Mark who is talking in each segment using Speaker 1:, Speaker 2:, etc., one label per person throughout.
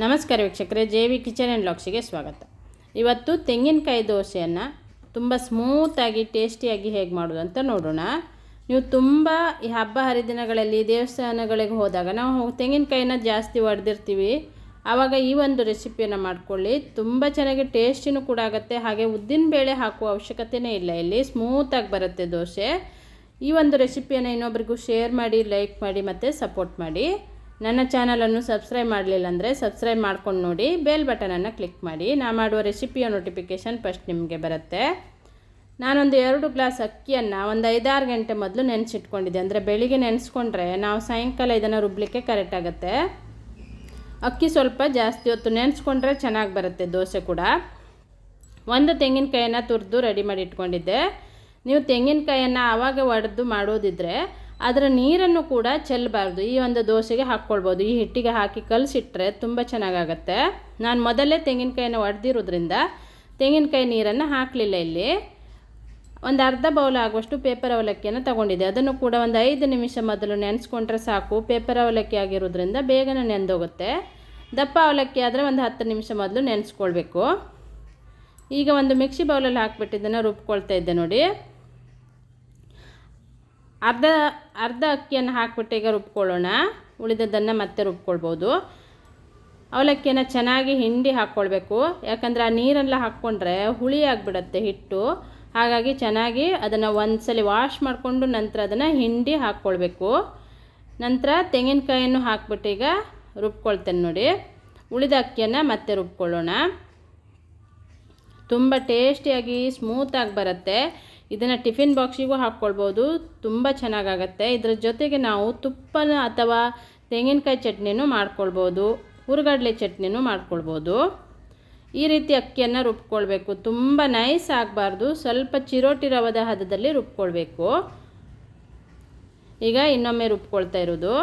Speaker 1: ನಮಸ್ಕಾರ ವೀಕ್ಷಕರೇ, J V kitchen and ಲಾಕ್ಸಿಗೆ ಸ್ವಾಗತ. ಇವತ್ತು ತೆಂಗಿನಕಾಯಿ ದೋಸೆಯನ್ನು ತುಂಬ ಸ್ಮೂತಾಗಿ ಟೇಸ್ಟಿಯಾಗಿ ಹೇಗೆ ಮಾಡೋದು ಅಂತ ನೋಡೋಣ. ನೀವು ತುಂಬ ಈ ಹಬ್ಬ ಹರಿದಿನಗಳಲ್ಲಿ ದೇವಸ್ಥಾನಗಳಿಗೆ ಹೋದಾಗ ನಾವು ತೆಂಗಿನಕಾಯಿನ ಜಾಸ್ತಿ ಹೊಡೆದಿರ್ತೀವಿ ಆವಾಗ ಈ ಒಂದು ರೆಸಿಪಿಯನ್ನು ಮಾಡ್ಕೊಳ್ಳಿ. ತುಂಬ ಚೆನ್ನಾಗಿ ಟೇಸ್ಟಿನೂ ಕೂಡ ಆಗುತ್ತೆ. ಹಾಗೆ ಉದ್ದಿನಬೇಳೆ ಹಾಕುವ ಅವಶ್ಯಕತೆಯೇ ಇಲ್ಲ. ಇಲ್ಲಿ ಸ್ಮೂತಾಗಿ ಬರುತ್ತೆ ದೋಸೆ. ಈ ಒಂದು ರೆಸಿಪಿಯನ್ನು ಇನ್ನೊಬ್ರಿಗೂ ಶೇರ್ ಮಾಡಿ ಲೈಕ್ ಮಾಡಿ ಮತ್ತು ಸಪೋರ್ಟ್ ಮಾಡಿ. ನನ್ನ ಚಾನಲನ್ನು ಸಬ್ಸ್ಕ್ರೈಬ್ ಮಾಡಲಿಲ್ಲ ಅಂದರೆ ಸಬ್ಸ್ಕ್ರೈಬ್ ಮಾಡ್ಕೊಂಡು ನೋಡಿ, ಬೇಲ್ ಬಟನನ್ನು ಕ್ಲಿಕ್ ಮಾಡಿ. ನಾ ಮಾಡುವ ರೆಸಿಪಿಯ ನೋಟಿಫಿಕೇಷನ್ ಫಸ್ಟ್ ನಿಮಗೆ ಬರುತ್ತೆ. ನಾನೊಂದು ಎರಡು ಗ್ಲಾಸ್ ಅಕ್ಕಿಯನ್ನು ಒಂದು ಐದಾರು ಗಂಟೆ ಮೊದಲು ನೆನೆಸಿಟ್ಕೊಂಡಿದ್ದೆ. ಅಂದರೆ ಬೆಳಿಗ್ಗೆ ನೆನೆಸ್ಕೊಂಡ್ರೆ ನಾವು ಸಾಯಂಕಾಲ ಇದನ್ನು ರುಬ್ಲಿಕ್ಕೆ ಕರೆಕ್ಟ್ ಆಗುತ್ತೆ. ಅಕ್ಕಿ ಸ್ವಲ್ಪ ಜಾಸ್ತಿ ಹೊತ್ತು ನೆನೆಸ್ಕೊಂಡ್ರೆ ಚೆನ್ನಾಗಿ ಬರುತ್ತೆ, ದೋಸೆ ಕೂಡ. ಒಂದು ತೆಂಗಿನಕಾಯನ್ನು ತುರಿದು ರೆಡಿ ಮಾಡಿ ಇಟ್ಕೊಂಡಿದ್ದೆ. ನೀವು ತೆಂಗಿನಕಾಯನ್ನು ಆವಾಗ ಒಡೆದು ಮಾಡೋದಿದ್ರೆ ಅದರ ನೀರನ್ನು ಕೂಡ ಚೆಲ್ಲಬಾರ್ದು. ಈ ಒಂದು ದೋಸೆಗೆ ಹಾಕ್ಕೊಳ್ಬೋದು. ಈ ಹಿಟ್ಟಿಗೆ ಹಾಕಿ ಕಲಸಿಟ್ರೆ ತುಂಬ ಚೆನ್ನಾಗಾಗತ್ತೆ. ನಾನು ಮೊದಲೇ ತೆಂಗಿನಕಾಯಿನ ಒಡೆದಿರೋದ್ರಿಂದ ತೆಂಗಿನಕಾಯಿ ನೀರನ್ನು ಹಾಕಲಿಲ್ಲ ಇಲ್ಲಿ. ಒಂದು ಅರ್ಧ ಬೌಲ್ ಆಗುವಷ್ಟು ಪೇಪರ್ ಅವಲಕ್ಕಿಯನ್ನು ತಗೊಂಡಿದ್ದೆ. ಅದನ್ನು ಕೂಡ ಒಂದು ಐದು ನಿಮಿಷ ಮೊದಲು ನೆನೆಸ್ಕೊಂಡ್ರೆ ಸಾಕು. ಪೇಪರ್ ಅವಲಕ್ಕಿ ಆಗಿರೋದ್ರಿಂದ ಬೇಗನೆ ನೆಂದೋಗುತ್ತೆ. ದಪ್ಪ ಅವಲಕ್ಕಿ ಆದರೆ ಒಂದು ಹತ್ತು ನಿಮಿಷ ಮೊದಲು ನೆನೆಸ್ಕೊಳ್ಬೇಕು. ಈಗ ಒಂದು ಮಿಕ್ಸಿ ಬೌಲಲ್ಲಿ ಹಾಕ್ಬಿಟ್ಟಿದ್ದನ್ನು ರುಬ್ಕೊಳ್ತಾ ಇದ್ದೆ ನೋಡಿ. ಅರ್ಧ ಅರ್ಧ ಅಕ್ಕಿಯನ್ನು ಹಾಕ್ಬಿಟ್ಟು ಈಗ ರುಬ್ಕೊಳ್ಳೋಣ. ಉಳಿದದ್ದನ್ನು ಮತ್ತೆ ರುಬ್ಕೊಳ್ಬೋದು. ಅವಲಕ್ಕಿಯನ್ನು ಚೆನ್ನಾಗಿ ಹಿಂಡಿ ಹಾಕ್ಕೊಳ್ಬೇಕು. ಯಾಕಂದರೆ ಆ ನೀರೆಲ್ಲ ಹಾಕ್ಕೊಂಡ್ರೆ ಹುಳಿ ಆಗಿಬಿಡತ್ತೆ ಹಿಟ್ಟು. ಹಾಗಾಗಿ ಚೆನ್ನಾಗಿ ಅದನ್ನು ಒಂದ್ಸಲಿ ವಾಶ್ ಮಾಡಿಕೊಂಡು ನಂತರ ಅದನ್ನು ಹಿಂಡಿ ಹಾಕ್ಕೊಳ್ಬೇಕು. ನಂತರ ತೆಂಗಿನಕಾಯನ್ನು ಹಾಕ್ಬಿಟ್ಟು ಈಗ ರುಬ್ಕೊಳ್ತೇನೆ ನೋಡಿ. ಉಳಿದ ಅಕ್ಕಿಯನ್ನು ಮತ್ತೆ ರುಬ್ಕೊಳ್ಳೋಣ. ತುಂಬ ಟೇಸ್ಟಿಯಾಗಿ ಸ್ಮೂತಾಗಿ ಬರುತ್ತೆ. ಇದನ್ನು ಟಿಫಿನ್ ಬಾಕ್ಸಿಗೂ ಹಾಕ್ಕೊಳ್ಬೋದು. ತುಂಬ ಚೆನ್ನಾಗಾಗತ್ತೆ. ಇದರ ಜೊತೆಗೆ ನಾವು ತುಪ್ಪನ ಅಥವಾ ತೆಂಗಿನಕಾಯಿ ಚಟ್ನಿನೂ ಮಾಡ್ಕೊಳ್ಬೋದು. ಹುರುಗಡ್ಲೆ ಚಟ್ನಿನೂ ಮಾಡ್ಕೊಳ್ಬೋದು. ಈ ರೀತಿ ಅಕ್ಕಿಯನ್ನು ರುಬ್ಕೊಳ್ಬೇಕು. ತುಂಬ ನೈಸ್ ಆಗಬಾರ್ದು. ಸ್ವಲ್ಪ ಚಿರೋಟಿ ರವದ ಹದದಲ್ಲಿ ರುಬ್ಕೊಳ್ಬೇಕು. ಈಗ ಇನ್ನೊಮ್ಮೆ ರುಬ್ಕೊಳ್ತಾ ಇರೋದು.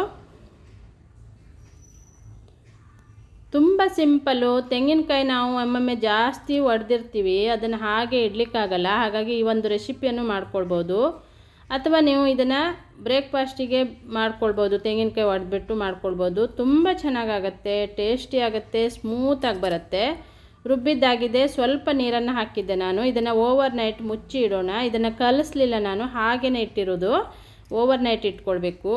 Speaker 1: ತುಂಬ ಸಿಂಪಲ್ಲು ತೆಂಗಿನಕಾಯಿ ನಾವು ಒಮ್ಮೊಮ್ಮೆ ಜಾಸ್ತಿ ಒಡೆದಿರ್ತೀವಿ, ಅದನ್ನು ಹಾಗೆ ಇಡ್ಲಿಕ್ಕಾಗಲ್ಲ, ಹಾಗಾಗಿ ಈ ಒಂದು ರೆಸಿಪಿಯನ್ನು ಮಾಡ್ಕೊಳ್ಬೋದು. ಅಥವಾ ನೀವು ಇದನ್ನು ಬ್ರೇಕ್ಫಾಸ್ಟಿಗೆ ಮಾಡ್ಕೊಳ್ಬೋದು, ತೆಂಗಿನಕಾಯಿ ಒಡೆದ್ಬಿಟ್ಟು ಮಾಡ್ಕೊಳ್ಬೋದು. ತುಂಬ ಚೆನ್ನಾಗಾಗತ್ತೆ ಟೇಸ್ಟಿ ಆಗುತ್ತೆ ಸ್ಮೂತಾಗಿ ಬರುತ್ತೆ. ರುಬ್ಬಿದ್ದಾಗಿದೆ, ಸ್ವಲ್ಪ ನೀರನ್ನು ಹಾಕಿದ್ದೆ ನಾನು. ಇದನ್ನು ಓವರ್ ನೈಟ್ ಮುಚ್ಚಿ ಇಡೋಣ. ಇದನ್ನು ಕಲಿಸ್ಲಿಲ್ಲ ನಾನು ಹಾಗೇ ಇಟ್ಟಿರೋದು. ಓವರ್ ನೈಟ್ ಇಟ್ಕೊಳ್ಬೇಕು.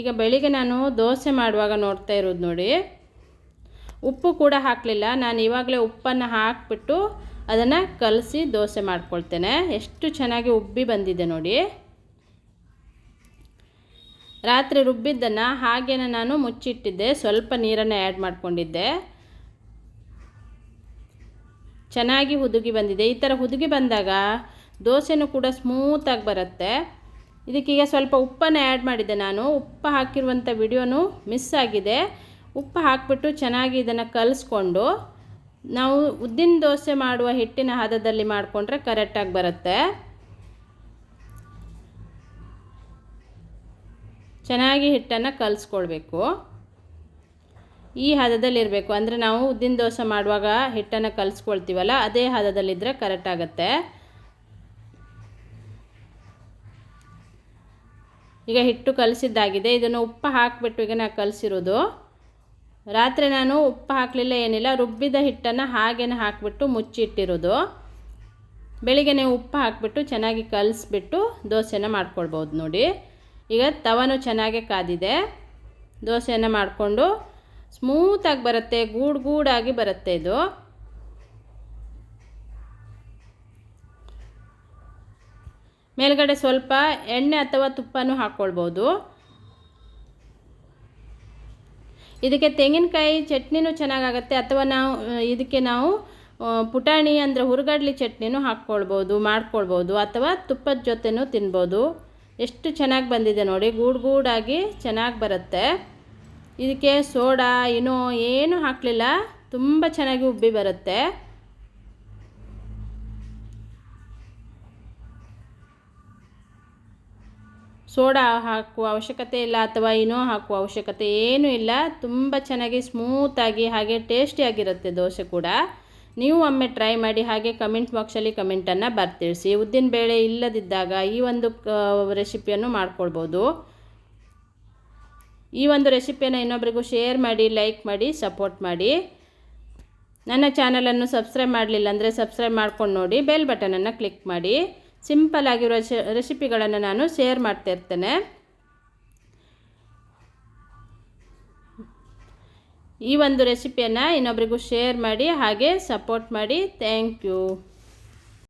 Speaker 1: ಈಗ ಬೆಳಿಗ್ಗೆ ನಾನು ದೋಸೆ ಮಾಡುವಾಗ ನೋಡ್ತಾ ಇರೋದು ನೋಡಿ. ಉಪ್ಪು ಕೂಡ ಹಾಕಲಿಲ್ಲ. ನಾನು ಇವಾಗಲೇ ಉಪ್ಪನ್ನು ಹಾಕಿಬಿಟ್ಟು ಅದನ್ನು ಕಲಸಿ ದೋಸೆ ಮಾಡ್ಕೊಳ್ತೇನೆ. ಎಷ್ಟು ಚೆನ್ನಾಗಿ ಉಬ್ಬಿ ಬಂದಿದೆ ನೋಡಿ. ರಾತ್ರಿ ರುಬ್ಬಿದ್ದನ್ನು ಹಾಗೇನೆ ನಾನು ಮುಚ್ಚಿಟ್ಟಿದ್ದೆ. ಸ್ವಲ್ಪ ನೀರನ್ನು ಆ್ಯಡ್ ಮಾಡಿಕೊಂಡಿದ್ದೆ. ಚೆನ್ನಾಗಿ ಹುದುಗಿ ಬಂದಿದೆ. ಈ ಥರ ಹುದುಗಿ ಬಂದಾಗ ದೋಸೆನೂ ಕೂಡ ಸ್ಮೂತಾಗಿ ಬರುತ್ತೆ. ಇದಕ್ಕೀಗ ಸ್ವಲ್ಪ ಉಪ್ಪನ್ನು ಆ್ಯಡ್ ಮಾಡಿದ್ದೆ ನಾನು. ಉಪ್ಪು ಹಾಕಿರುವಂಥ ವಿಡಿಯೋನು ಮಿಸ್ ಆಗಿದೆ. ಉಪ್ಪು ಹಾಕಿಬಿಟ್ಟು ಚೆನ್ನಾಗಿ ಇದನ್ನು ಕಲಿಸ್ಕೊಂಡು ನಾವು ಉದ್ದಿನ ದೋಸೆ ಮಾಡುವ ಹಿಟ್ಟಿನ ಹದದಲ್ಲಿ ಮಾಡಿಕೊಂಡ್ರೆ ಕರೆಕ್ಟಾಗಿ ಬರುತ್ತೆ. ಚೆನ್ನಾಗಿ ಹಿಟ್ಟನ್ನು ಕಲಿಸ್ಕೊಳ್ಬೇಕು. ಈ ಹದದಲ್ಲಿರಬೇಕು ಅಂದರೆ ನಾವು ಉದ್ದಿನ ದೋಸೆ ಮಾಡುವಾಗ ಹಿಟ್ಟನ್ನು ಕಲಿಸ್ಕೊಳ್ತೀವಲ್ಲ, ಅದೇ ಹದದಲ್ಲಿದ್ದರೆ ಕರೆಕ್ಟ್ ಆಗುತ್ತೆ. ಈಗ ಹಿಟ್ಟು ಕಲಸಿದ್ದಾಗಿದೆ. ಇದನ್ನು ಉಪ್ಪು ಹಾಕಿಬಿಟ್ಟು ಈಗ ನಾನು ಕಲಿಸಿರೋದು. ರಾತ್ರಿ ನಾನು ಉಪ್ಪು ಹಾಕಲಿಲ್ಲ ಏನಿಲ್ಲ, ರುಬ್ಬಿದ ಹಿಟ್ಟನ್ನು ಹಾಗೇನೆ ಹಾಕಿಬಿಟ್ಟು ಮುಚ್ಚಿಟ್ಟಿರೋದು. ಬೆಳಿಗ್ಗೆ ಉಪ್ಪು ಹಾಕಿಬಿಟ್ಟು ಚೆನ್ನಾಗಿ ಕಲಿಸ್ಬಿಟ್ಟು ದೋಸೆನ ಮಾಡ್ಕೊಳ್ಬೋದು ನೋಡಿ. ಈಗ ತವನು ಚೆನ್ನಾಗೆ ಕಾದಿದೆ. ದೋಸೆಯನ್ನು ಮಾಡಿಕೊಂಡು ಸ್ಮೂತಾಗಿ ಬರುತ್ತೆ, ಗೂಡು ಗೂಡಾಗಿ ಬರುತ್ತೆ ಇದು. ಮೇಲ್ಗಡೆ ಸ್ವಲ್ಪ ಎಣ್ಣೆ ಅಥವಾ ತುಪ್ಪನೂ ಹಾಕ್ಕೊಳ್ಬೋದು. ಇದಕ್ಕೆ ತೆಂಗಿನಕಾಯಿ ಚಟ್ನಿನೂ ಚೆನ್ನಾಗಾಗತ್ತೆ. ಅಥವಾ ನಾವು ಇದಕ್ಕೆ ನಾವು ಪುಟಾಣಿ ಅಂದರೆ ಹುರುಗಡ್ಲಿ ಚಟ್ನಿನೂ ಹಾಕ್ಕೊಳ್ಬೋದು, ಮಾಡ್ಕೊಳ್ಬೋದು, ಅಥವಾ ತುಪ್ಪದ ಜೊತೆನೂ ತಿನ್ಬೋದು. ಎಷ್ಟು ಚೆನ್ನಾಗಿ ಬಂದಿದೆ ನೋಡಿ, ಗೂಡು ಗೂಡಾಗಿ ಚೆನ್ನಾಗಿ ಬರುತ್ತೆ. ಇದಕ್ಕೆ ಸೋಡಾ ಏನೋ ಏನೂ ಹಾಕಲಿಲ್ಲ. ತುಂಬ ಚೆನ್ನಾಗಿ ಉಬ್ಬಿ ಬರುತ್ತೆ. ಸೋಡಾ ಹಾಕುವ ಅವಶ್ಯಕತೆ ಇಲ್ಲ ಅಥವಾ ಏನೋ ಹಾಕುವ ಅವಶ್ಯಕತೆ ಏನೂ ಇಲ್ಲ. ತುಂಬ ಚೆನ್ನಾಗಿ ಸ್ಮೂತಾಗಿ ಹಾಗೆ ಟೇಸ್ಟಿಯಾಗಿರುತ್ತೆ ದೋಸೆ ಕೂಡ. ನೀವು ಒಮ್ಮೆ ಟ್ರೈ ಮಾಡಿ ಹಾಗೆ ಕಮೆಂಟ್ ಬಾಕ್ಸಲ್ಲಿ ಕಮೆಂಟನ್ನು ಬರ್ತಿಳಿಸಿ ಉದ್ದಿನ ಬೇಳೆ ಇಲ್ಲದಿದ್ದಾಗ ಈ ಒಂದು ರೆಸಿಪಿಯನ್ನು ಮಾಡ್ಕೊಳ್ಬೋದು. ಈ ಒಂದು ರೆಸಿಪಿಯನ್ನು ಇನ್ನೊಬ್ರಿಗೂ ಶೇರ್ ಮಾಡಿ ಲೈಕ್ ಮಾಡಿ ಸಪೋರ್ಟ್ ಮಾಡಿ. ನನ್ನ ಚಾನಲನ್ನು ಸಬ್ಸ್ಕ್ರೈಬ್ ಮಾಡಲಿಲ್ಲ ಅಂದರೆ ಸಬ್ಸ್ಕ್ರೈಬ್ ಮಾಡ್ಕೊಂಡು ನೋಡಿ ಬೆಲ್ ಬಟನನ್ನು ಕ್ಲಿಕ್ ಮಾಡಿ. ಸಿಂಪಲ್ ಆಗಿರೋ ರೆಸಿಪಿಗಳನ್ನು ನಾನು ಶೇರ್ ಮಾಡ್ತಾಯಿರ್ತೇನೆ ಈ ಒಂದು ರೆಸಿಪಿಯನ್ನು ಇನ್ನೊಬ್ರಿಗೂ ಶೇರ್ ಮಾಡಿ, ಹಾಗೆ ಸಪೋರ್ಟ್ ಮಾಡಿ. Thank you.